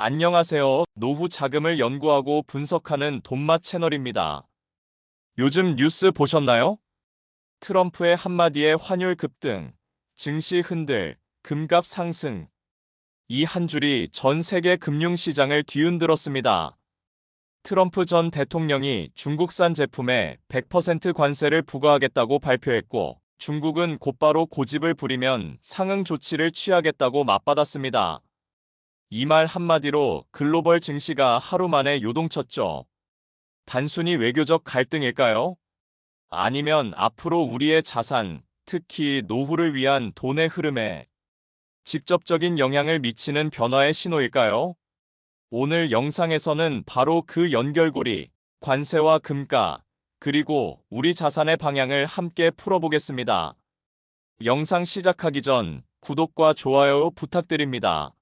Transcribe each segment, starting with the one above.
안녕하세요. 노후 자금을 연구하고 분석하는 돈맛 채널입니다. 요즘 뉴스 보셨나요? 트럼프의 한마디에 환율 급등, 증시 흔들, 금값 상승. 이 한 줄이 전 세계 금융시장을 뒤흔들었습니다. 트럼프 전 대통령이 중국산 제품에 100% 관세를 부과하겠다고 발표했고, 중국은 곧바로 고집을 부리면 상응 조치를 취하겠다고 맞받았습니다. 이 말 한마디로 글로벌 증시가 하루 만에 요동쳤죠. 단순히 외교적 갈등일까요? 아니면 앞으로 우리의 자산, 특히 노후를 위한 돈의 흐름에 직접적인 영향을 미치는 변화의 신호일까요? 오늘 영상에서는 바로 그 연결고리, 관세와 금가, 그리고 우리 자산의 방향을 함께 풀어보겠습니다. 영상 시작하기 전 구독과 좋아요 부탁드립니다.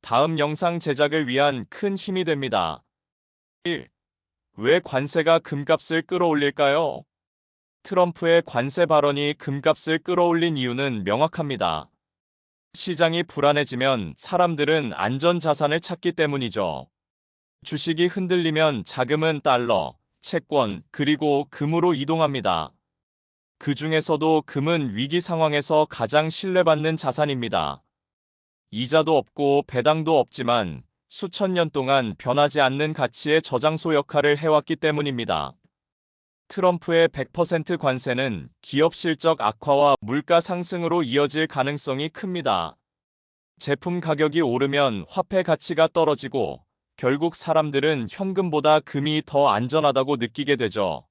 다음 영상 제작을 위한 큰 힘이 됩니다. 1. 왜 관세가 금값을 끌어올릴까요? 트럼프의 관세 발언이 금값을 끌어올린 이유는 명확합니다. 시장이 불안해지면 사람들은 안전 자산을 찾기 때문이죠. 주식이 흔들리면 자금은 달러, 채권, 그리고 금으로 이동합니다. 그 중에서도 금은 위기 상황에서 가장 신뢰받는 자산입니다. 이자도 없고 배당도 없지만 수천 년 동안 변하지 않는 가치의 저장소 역할을 해왔기 때문입니다. 트럼프의 100% 관세는 기업 실적 악화와 물가 상승으로 이어질 가능성이 큽니다. 제품 가격이 오르면 화폐 가치가 떨어지고 결국 사람들은 현금보다 금이 더 안전하다고 느끼게 되죠.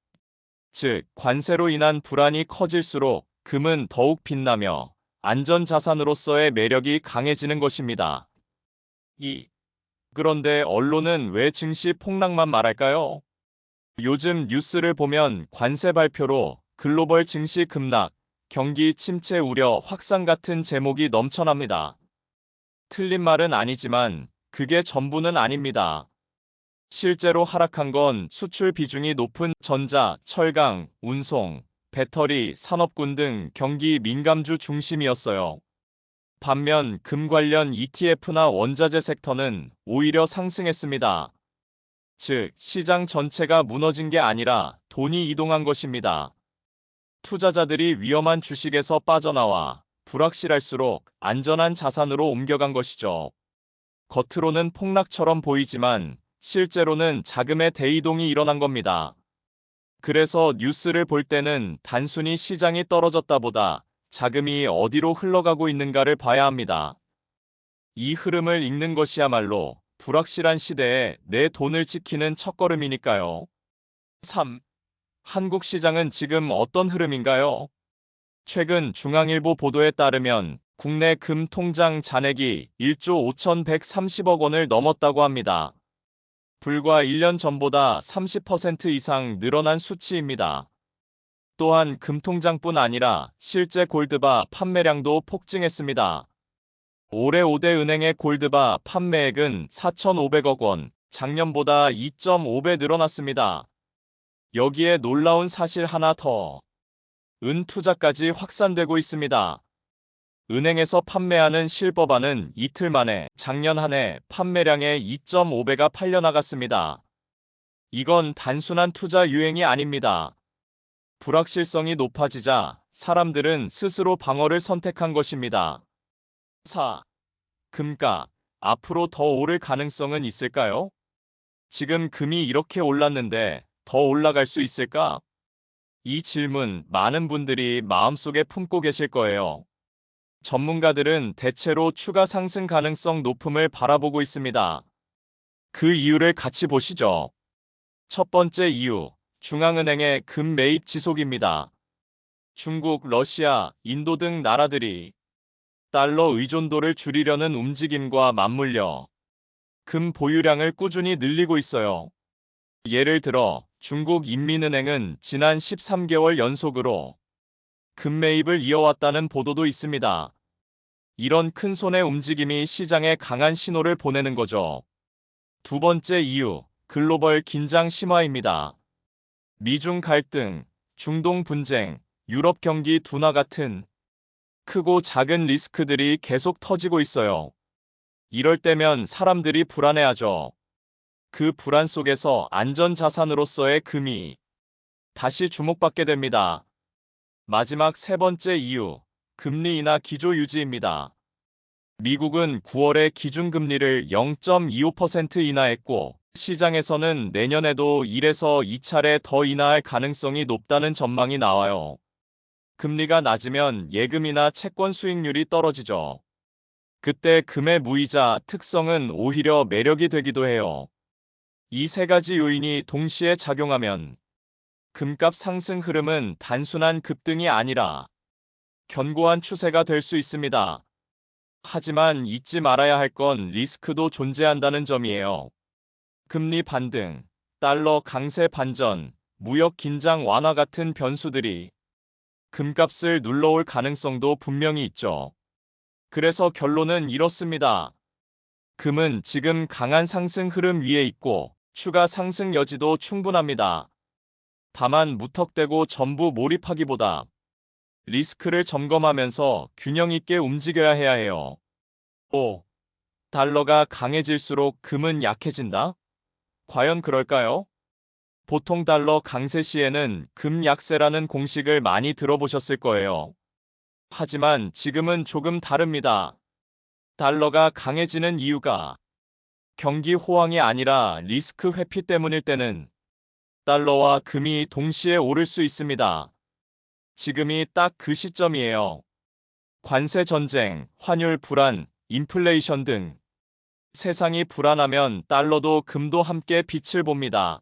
즉, 관세로 인한 불안이 커질수록 금은 더욱 빛나며 안전자산으로서의 매력이 강해지는 것입니다. 2. 그런데 언론은 왜 증시 폭락만 말할까요? 요즘 뉴스를 보면 관세 발표로 글로벌 증시 급락, 경기 침체 우려 확산 같은 제목이 넘쳐납니다. 틀린 말은 아니지만 그게 전부는 아닙니다. 실제로 하락한 건 수출 비중이 높은 전자, 철강, 운송, 배터리, 산업군 등 경기 민감주 중심이었어요. 반면 금 관련 ETF나 원자재 섹터는 오히려 상승했습니다. 즉, 시장 전체가 무너진 게 아니라 돈이 이동한 것입니다. 투자자들이 위험한 주식에서 빠져나와 불확실할수록 안전한 자산으로 옮겨간 것이죠. 겉으로는 폭락처럼 보이지만 실제로는 자금의 대이동이 일어난 겁니다. 그래서 뉴스를 볼 때는 단순히 시장이 떨어졌다보다 자금이 어디로 흘러가고 있는가를 봐야 합니다. 이 흐름을 읽는 것이야말로 불확실한 시대에 내 돈을 지키는 첫걸음이니까요. 3. 한국 시장은 지금 어떤 흐름인가요? 최근 중앙일보 보도에 따르면 국내 금 통장 잔액이 1조 5,130억 원을 넘었다고 합니다. 불과 1년 전보다 30% 이상 늘어난 수치입니다. 또한 금통장뿐 아니라 실제 골드바 판매량도 폭증했습니다. 올해 5대 은행의 골드바 판매액은 4,500억 원, 작년보다 2.5배 늘어났습니다. 여기에 놀라운 사실 하나 더. 은 투자까지 확산되고 있습니다. 은행에서 판매하는 실버바는 이틀 만에 작년 한 해 판매량의 2.5배가 팔려나갔습니다. 이건 단순한 투자 유행이 아닙니다. 불확실성이 높아지자 사람들은 스스로 방어를 선택한 것입니다. 4. 금가. 앞으로 더 오를 가능성은 있을까요? 지금 금이 이렇게 올랐는데 더 올라갈 수 있을까? 이 질문 많은 분들이 마음속에 품고 계실 거예요. 전문가들은 대체로 추가 상승 가능성 높음을 바라보고 있습니다. 그 이유를 같이 보시죠. 첫 번째 이유, 중앙은행의 금 매입 지속입니다. 중국, 러시아, 인도 등 나라들이 달러 의존도를 줄이려는 움직임과 맞물려 금 보유량을 꾸준히 늘리고 있어요. 예를 들어 중국 인민은행은 지난 13개월 연속으로 금 매입을 이어왔다는 보도도 있습니다. 이런 큰 손의 움직임이 시장에 강한 신호를 보내는 거죠. 두 번째 이유, 글로벌 긴장 심화입니다. 미중 갈등, 중동 분쟁, 유럽 경기 둔화 같은 크고 작은 리스크들이 계속 터지고 있어요. 이럴 때면 사람들이 불안해하죠. 그 불안 속에서 안전 자산으로서의 금이 다시 주목받게 됩니다. 마지막 세 번째 이유, 금리 인하 기조 유지입니다. 미국은 9월에 기준금리를 0.25% 인하했고 시장에서는 내년에도 1에서 2차례 더 인하할 가능성이 높다는 전망이 나와요. 금리가 낮으면 예금이나 채권 수익률이 떨어지죠. 그때 금의 무이자 특성은 오히려 매력이 되기도 해요. 이 세 가지 요인이 동시에 작용하면 금값 상승 흐름은 단순한 급등이 아니라 견고한 추세가 될 수 있습니다. 하지만 잊지 말아야 할 건 리스크도 존재한다는 점이에요. 금리 반등, 달러 강세 반전, 무역 긴장 완화 같은 변수들이 금값을 눌러올 가능성도 분명히 있죠. 그래서 결론은 이렇습니다. 금은 지금 강한 상승 흐름 위에 있고 추가 상승 여지도 충분합니다. 다만 무턱대고 전부 몰입하기보다 리스크를 점검하면서 균형 있게 움직여야 해야 해요. 5. 달러가 강해질수록 금은 약해진다? 과연 그럴까요? 보통 달러 강세 시에는 금 약세라는 공식을 많이 들어보셨을 거예요. 하지만 지금은 조금 다릅니다. 달러가 강해지는 이유가 경기 호황이 아니라 리스크 회피 때문일 때는 달러와 금이 동시에 오를 수 있습니다. 지금이 딱 그 시점이에요. 관세 전쟁, 환율 불안, 인플레이션 등 세상이 불안하면 달러도 금도 함께 빛을 봅니다.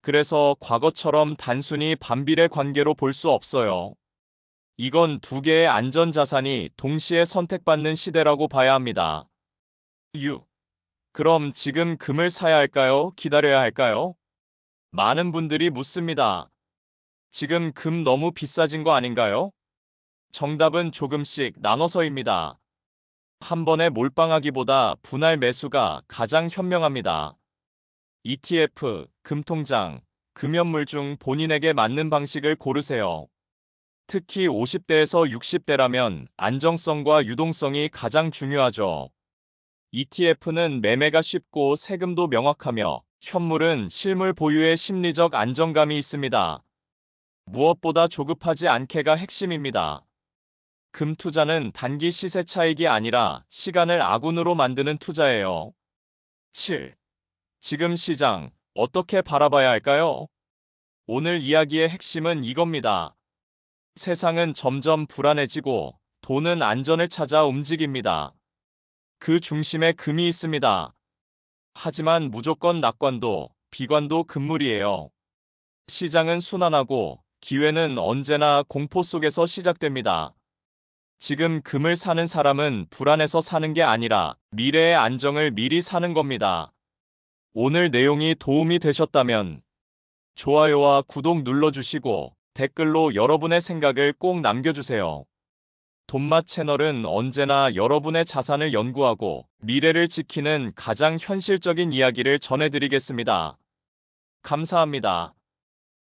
그래서 과거처럼 단순히 반비례 관계로 볼 수 없어요. 이건 두 개의 안전 자산이 동시에 선택받는 시대라고 봐야 합니다. 6. 그럼 지금 금을 사야 할까요? 기다려야 할까요? 많은 분들이 묻습니다. 지금 금 너무 비싸진 거 아닌가요? 정답은 조금씩 나눠서입니다. 한 번에 몰빵하기보다 분할 매수가 가장 현명합니다. ETF, 금통장, 금연물 중 본인에게 맞는 방식을 고르세요. 특히 50대에서 60대라면 안정성과 유동성이 가장 중요하죠. ETF는 매매가 쉽고 세금도 명확하며 현물은 실물 보유의 심리적 안정감이 있습니다. 무엇보다 조급하지 않게가 핵심입니다. 금 투자는 단기 시세 차익이 아니라 시간을 아군으로 만드는 투자예요. 7. 지금 시장 어떻게 바라봐야 할까요? 오늘 이야기의 핵심은 이겁니다. 세상은 점점 불안해지고 돈은 안전을 찾아 움직입니다. 그 중심에 금이 있습니다. 하지만 무조건 낙관도 비관도 금물이에요. 시장은 순환하고 기회는 언제나 공포 속에서 시작됩니다. 지금 금을 사는 사람은 불안해서 사는 게 아니라 미래의 안정을 미리 사는 겁니다. 오늘 내용이 도움이 되셨다면 좋아요와 구독 눌러주시고 댓글로 여러분의 생각을 꼭 남겨주세요. 돈맛 채널은 언제나 여러분의 자산을 연구하고 미래를 지키는 가장 현실적인 이야기를 전해드리겠습니다. 감사합니다.